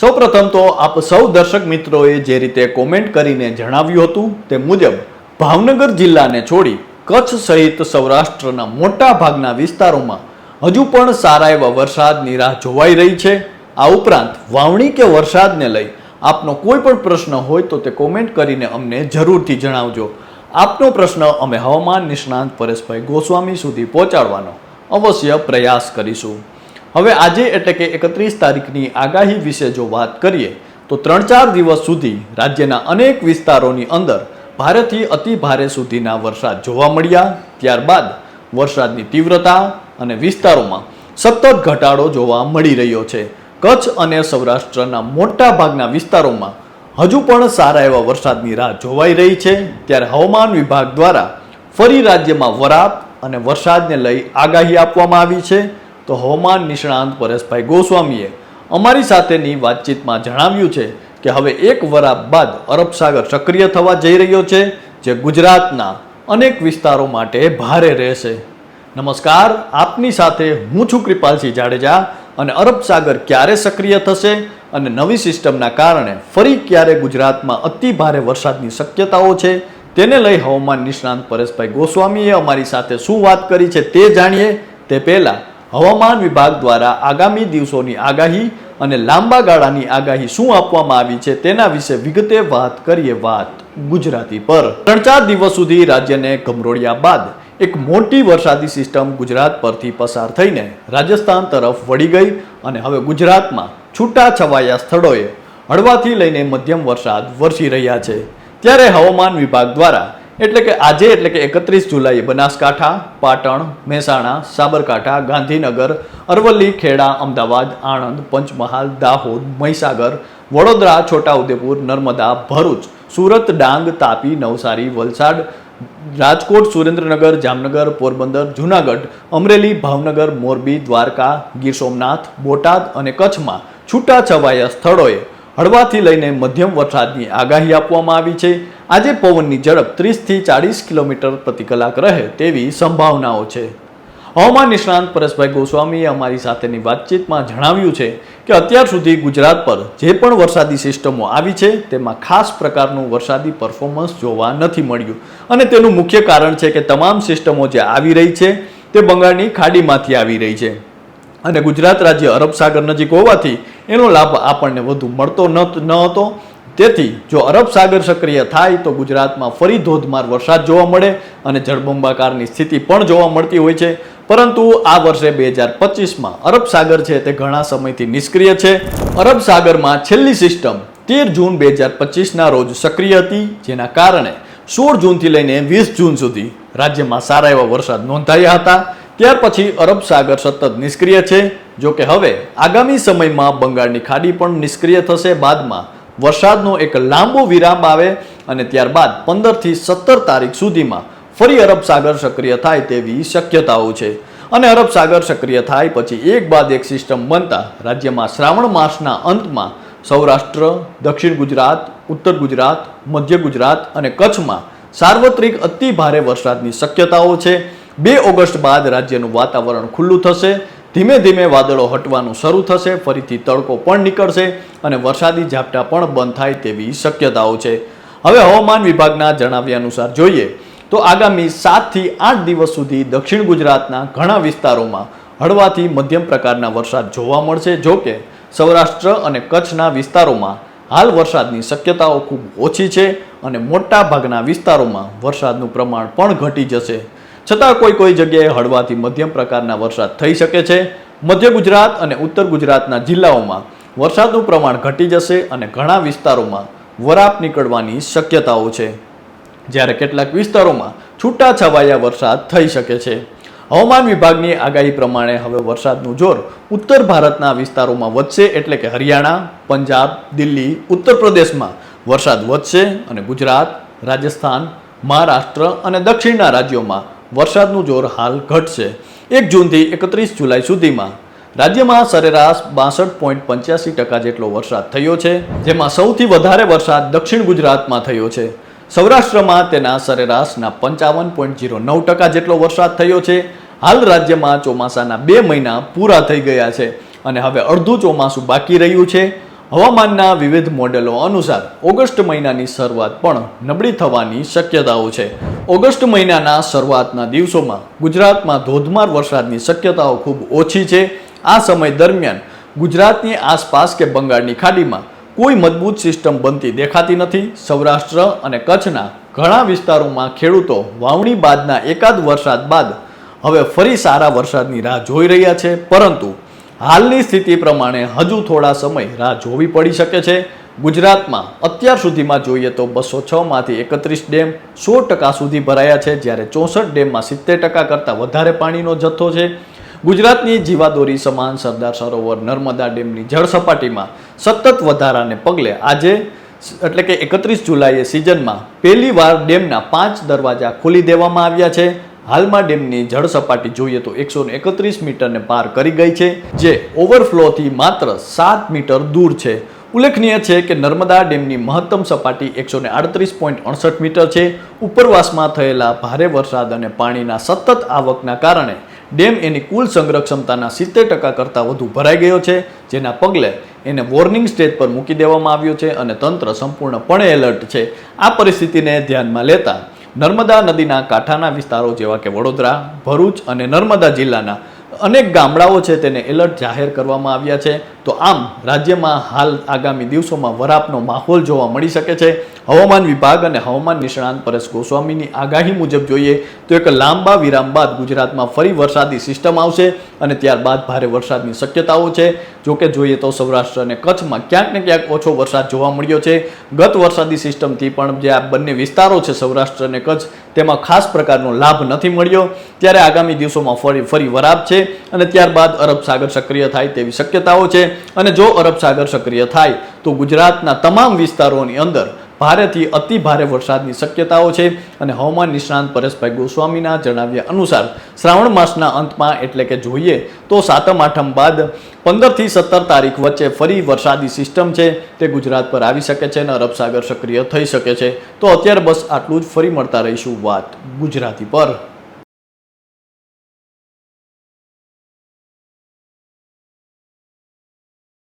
સૌપ્રથમ તો આપ સૌ દર્શક મિત્રોએ જે રીતે કોમેન્ટ કરીને જણાવ્યું હતું તે મુજબ ભાવનગર જિલ્લાને છોડી કચ્છ સહિત સૌરાષ્ટ્રના મોટા ભાગના વિસ્તારોમાં હજુ પણ સારા એવા વરસાદની રાહ જોવાઈ રહી છે. આ ઉપરાંત વાવણી કે વરસાદને લઈ આપનો કોઈ પણ પ્રશ્ન હોય તો તે કોમેન્ટ કરીને અમને જરૂરથી જણાવજો. આપનો પ્રશ્ન અમે હવામાન નિષ્ણાંત પરેશભાઈ ગોસ્વામી સુધી પહોંચાડવાનો અવશ્ય પ્રયાસ કરીશું. હવે આજે એટલે કે એકત્રીસ તારીખની આગાહી વિશે જો વાત કરીએ, તો ત્રણ ચાર દિવસ સુધી રાજ્યના અનેક વિસ્તારોની અંદર ભારેથી અતિ ભારે સુધીના વરસાદ જોવા મળ્યા. ત્યારબાદ વરસાદની તીવ્રતા અને વિસ્તારોમાં સતત ઘટાડો જોવા મળી રહ્યો છે. કચ્છ અને સૌરાષ્ટ્રના મોટા ભાગના વિસ્તારોમાં હજુ પણ સારા એવા વરસાદની રાહ જોવાઈ રહી છે. ત્યારે હવામાન વિભાગ દ્વારા ફરી રાજ્યમાં વરાપ અને વરસાદને લઈ આગાહી આપવામાં આવી છે. તો હવામાન નિષ્ણાંત પરેશભાઈ ગોસ્વામીએ અમારી સાથેની વાતચીતમાં જણાવ્યું છે કે હવે એક વરાપ બાદ અરબ સાગર સક્રિય થવા જઈ રહ્યો છે, જે ગુજરાતના અનેક વિસ્તારો માટે ભારે રહેશે. નમસ્કાર, આપની સાથે હું છું કૃપાલસિંહ જાડેજા અને અરબ સાગર ક્યારે સક્રિય થશે અને નવી સિસ્ટમના કારણે ફરી ક્યારે ગુજરાતમાં અતિ ભારે વરસાદની શક્યતાઓ છે, તેને લઈ હવામાન નિષ્ણાંત પરેશભાઈ ગોસ્વામીએ અમારી સાથે શું વાત કરી છે તે જાણીએ. તે પહેલા હવામાન વિભાગ દ્વારા આગામી દિવસોની આગાહી અને લાંબા ગાળાની આગાહી શું આપવામાં આવી છે તેના વિશે વિગતે વાત કરીએ વાત ગુજરાતી પર. ત્રણ ચાર દિવસ સુધી રાજ્યને ગમરોળ્યા બાદ એક મોટી વરસાદી સિસ્ટમ ગુજરાત પરથી પસાર થઈને રાજસ્થાન તરફ વળી ગઈ અને હવે ગુજરાતમાં છૂટા છવાયા સ્થળોએ હળવાથી લઈને મધ્યમ વરસાદ વરસી રહ્યા છે. ત્યારે હવામાન વિભાગ દ્વારા એટલે કે આજે એટલે કે એકત્રીસ જુલાઈએ બનાસકાંઠા, પાટણ, મહેસાણા, સાબરકાંઠા, ગાંધીનગર, અરવલ્લી, ખેડા, અમદાવાદ, આણંદ, પંચમહાલ, દાહોદ, મહીસાગર, વડોદરા, છોટાઉદેપુર, નર્મદા, ભરૂચ, સુરત, ડાંગ, તાપી, નવસારી, વલસાડ, રાજકોટ, સુરેન્દ્રનગર, જામનગર, પોરબંદર, જુનાગઢ, અમરેલી, ભાવનગર, મોરબી, દ્વારકા, ગીર સોમનાથ, બોટાદ અને કચ્છમાં છૂટાછવાયા સ્થળોએ હળવાથી લઈને મધ્યમ વરસાદની આગાહી આપવામાં આવી છે. આજે પવનની ઝડપ ત્રીસથી ચાળીસ કિલોમીટર પ્રતિ કલાક રહે તેવી સંભાવનાઓ છે. હવામાન નિષ્ણાંત પરેશભાઈ ગોસ્વામીએ અમારી સાથેની વાતચીતમાં જણાવ્યું છે કે અત્યાર સુધી ગુજરાત પર જે પણ વરસાદી સિસ્ટમો આવી છે, તેમાં ખાસ પ્રકારનું વરસાદી પરફોર્મન્સ જોવા નથી મળ્યું. અને તેનું મુખ્ય કારણ છે કે તમામ સિસ્ટમો જે આવી રહી છે, તે બંગાળની ખાડીમાંથી આવી રહી છે. અને ગુજરાત રાજ્ય અરબ સાગર નજીક હોવાથી એનો લાભ આપણને વધુ મળતો ન હતો તેથી જો અરબ સાગર સક્રિય થાય તો ગુજરાતમાં ફરી ધોધમાર વરસાદ જોવા મળે અને જળબંબાકારની સ્થિતિ પણ જોવા મળતી હોય છે. પરંતુ આ વર્ષે બે હજાર પચીસમાં અરબ સાગર છે તે ઘણા સમયથી નિષ્ક્રિય છે. અરબ સાગરમાં છેલ્લી સિસ્ટમ તેર જૂન બે હજાર પચીસના રોજ સક્રિય હતી, જેના કારણે સોળ જૂનથી લઈને વીસ જૂન સુધી રાજ્યમાં સારા એવા વરસાદ નોંધાયા હતા. ત્યાર પછી અરબ સાગર સતત નિષ્ક્રિય છે. જો કે હવે આગામી સમયમાં બંગાળની ખાડી પણ નિષ્ક્રિય થશે. બાદમાં વરસાદનો એક લાંબો વિરામ આવે અને ત્યારબાદ પંદરથી સત્તર તારીખ સુધીમાં ફરી અરબ સાગર સક્રિય થાય તેવી શક્યતાઓ છે. અને અરબ સાગર સક્રિય થાય પછી એક બાદ એક સિસ્ટમ બનતા રાજ્યમાં શ્રાવણ માસના અંતમાં સૌરાષ્ટ્ર, દક્ષિણ ગુજરાત, ઉત્તર ગુજરાત, મધ્ય ગુજરાત અને કચ્છમાં સાર્વત્રિક અતિ ભારે વરસાદની શક્યતાઓ છે. બે ઓગસ્ટ બાદ રાજ્યનું વાતાવરણ ખુલ્લું થશે ધીમે ધીમે વાદળો હટવાનું શરૂ થશે, ફરીથી તડકો પણ નીકળશે અને વરસાદી ઝાપટા પણ બંધ થાય તેવી શક્યતાઓ છે. હવે હવામાન વિભાગના જણાવ્યા અનુસાર જોઈએ તો આગામી સાતથી આઠ દિવસ સુધી દક્ષિણ ગુજરાતના ઘણા વિસ્તારોમાં હળવાથી મધ્યમ પ્રકારના વરસાદ જોવા મળશે. જો કે સૌરાષ્ટ્ર અને કચ્છના વિસ્તારોમાં હાલ વરસાદની શક્યતાઓ ખૂબ ઓછી છે અને મોટા ભાગના વિસ્તારોમાં વરસાદનું પ્રમાણ પણ ઘટી જશે. છતાં કોઈ કોઈ જગ્યાએ હળવાથી મધ્યમ પ્રકારના વરસાદ થઈ શકે છે. મધ્ય ગુજરાત અને ઉત્તર ગુજરાતના જિલ્લાઓમાં વરસાદનું પ્રમાણ ઘટી જશે અને ઘણા વિસ્તારોમાં વરાપ નીકળવાની શક્યતાઓ છે. જ્યારે કેટલાક વિસ્તારોમાં છૂટા છવાયા વરસાદ થઈ શકે છે. હવામાન વિભાગની આગાહી પ્રમાણે હવે વરસાદનું જોર ઉત્તર ભારતના વિસ્તારોમાં વધશે એટલે કે હરિયાણા, પંજાબ, દિલ્હી, ઉત્તર પ્રદેશમાં વરસાદ વધશે અને ગુજરાત, રાજસ્થાન, મહારાષ્ટ્ર અને દક્ષિણના રાજ્યોમાં વરસાદનું જોર હાલ ઘટશે. એક જૂનથી એકત્રીસ જુલાઈ સુધીમાં રાજ્યમાં સરેરાશ બાસઠ પોઈન્ટ પંચ્યાસી ટકા જેટલો વરસાદ થયો છે, જેમાં સૌથી વધારે વરસાદ દક્ષિણ ગુજરાતમાં થયો છે. સૌરાષ્ટ્રમાં તેના સરેરાશના પંચાવન પોઈન્ટ જીરો નવ ટકા જેટલો વરસાદ થયો છે. હાલ રાજ્યમાં ચોમાસાના બે મહિના પૂરા થઈ ગયા છે અને હવે અડધું ચોમાસું બાકી રહ્યું છે. હવામાનના વિવિધ મોડેલો અનુસાર ઓગસ્ટ મહિનાની શરૂઆત પણ નબળી થવાની શક્યતાઓ છે. ઓગસ્ટ મહિનાના શરૂઆતના દિવસોમાં ગુજરાતમાં ધોધમાર વરસાદની શક્યતાઓ ખૂબ ઓછી છે. આ સમય દરમિયાન ગુજરાતની આસપાસ કે બંગાળની ખાડીમાં કોઈ મજબૂત સિસ્ટમ બનતી દેખાતી નથી. સૌરાષ્ટ્ર અને કચ્છના ઘણા વિસ્તારોમાં ખેડૂતો વાવણી બાદના એકાદ વરસાદ બાદ હવે ફરી સારા વરસાદની રાહ જોઈ રહ્યા છે. પરંતુ હાલની સ્થિતિ પ્રમાણે હજુ થોડા સમય રાહ જોવી પડી શકે છે. ગુજરાતમાં અત્યાર સુધીમાં જોઈએ તો બસો છમાંથી એકત્રીસ ડેમ સો ટકા સુધી ભરાયા છે, જ્યારે ચોસઠ ડેમમાં સિત્તેર ટકા કરતાં વધારે પાણીનો જથ્થો છે. ગુજરાતની જીવાદોરી સમાન સરદાર સરોવર નર્મદા ડેમની જળ સપાટીમાં સતત વધારાને પગલે આજે એટલે કે એકત્રીસ જુલાઈએ સિઝનમાં પહેલીવાર ડેમના પાંચ દરવાજા ખોલી દેવામાં આવ્યા છે. હાલમાં ડેમની જળ સપાટી જોઈએ તો એકસો એકત્રીસ મીટરને પાર કરી ગઈ છે, જે ઓવરફ્લોથી માત્ર સાત મીટર દૂર છે. ઉલ્લેખનીય છે કે નર્મદા ડેમની મહત્તમ સપાટી એકસો આડત્રીસ પોઈન્ટ અડસઠ મીટર છે. ઉપરવાસમાં થયેલા ભારે વરસાદ અને પાણીના સતત આવકના કારણે ડેમ એની કુલ સંગ્રહ ક્ષમતાના સિત્તેર ટકા કરતાં વધુ ભરાઈ ગયો છે, જેના પગલે એને વોર્નિંગ સ્ટેજ પર મૂકી દેવામાં આવ્યો છે અને તંત્ર સંપૂર્ણપણે એલર્ટ છે. આ પરિસ્થિતિને ધ્યાનમાં લેતા નર્મદા નદીના કાંઠાના વિસ્તારો જેવા કે વડોદરા, ભરૂચ અને નર્મદા જિલ્લાના અનેક ગામડાઓ છે તેને એલર્ટ જાહેર કરવામાં આવ્યા છે. તો આમ રાજ્યમાં હાલ આગામી દિવસોમાં વરાપનો માહોલ જોવા મળી શકે છે. હવામાન વિભાગ અને હવામાન નિષ્ણાંત પરેશ ગોસ્વામીની આગાહી મુજબ જોઈએ તો એક લાંબા વિરામ બાદ ગુજરાતમાં ફરી વરસાદી સિસ્ટમ આવશે અને ત્યારબાદ ભારે વરસાદની શક્યતાઓ છે. જોકે જોઈએ તો સૌરાષ્ટ્ર અને કચ્છમાં ક્યાંક ને ક્યાંક ઓછો વરસાદ જોવા મળ્યો છે. ગત વરસાદી સિસ્ટમથી પણ જે આ બંને વિસ્તારો છે, સૌરાષ્ટ્ર અને કચ્છ, તેમાં ખાસ પ્રકારનો લાભ નથી મળ્યો. ત્યારે આગામી દિવસોમાં ફરી ફરી વરાપ છે અને ત્યારબાદ અરબ સાગર સક્રિય થાય તેવી શક્યતાઓ છે. અને જો અરબ સાગર સક્રિય થાય, તો ગુજરાતના તમામ વિસ્તારોની અંદર ભારેથી અતિ ભારે વરસાદની શક્યતાઓ છે. અને હવામાન નિષ્ણાંત પરેશભાઈ ગોસ્વામીના જણાવ્યા અનુસાર, શ્રાવણ માસના અંતમાં એટલે કે જોઈએ, તો સાતમ આઠમ બાદ પંદરથી સત્તર તારીખ વચ્ચે ફરી વરસાદી સિસ્ટમ છે. તે ગુજરાત પર આવી શકે છે અને અરબ સાગર સક્રિય થઈ શકે છે. તો અત્યારે બસ આટલું જ. ફરી મળતા રહીશું વાત ગુજરાતી પર.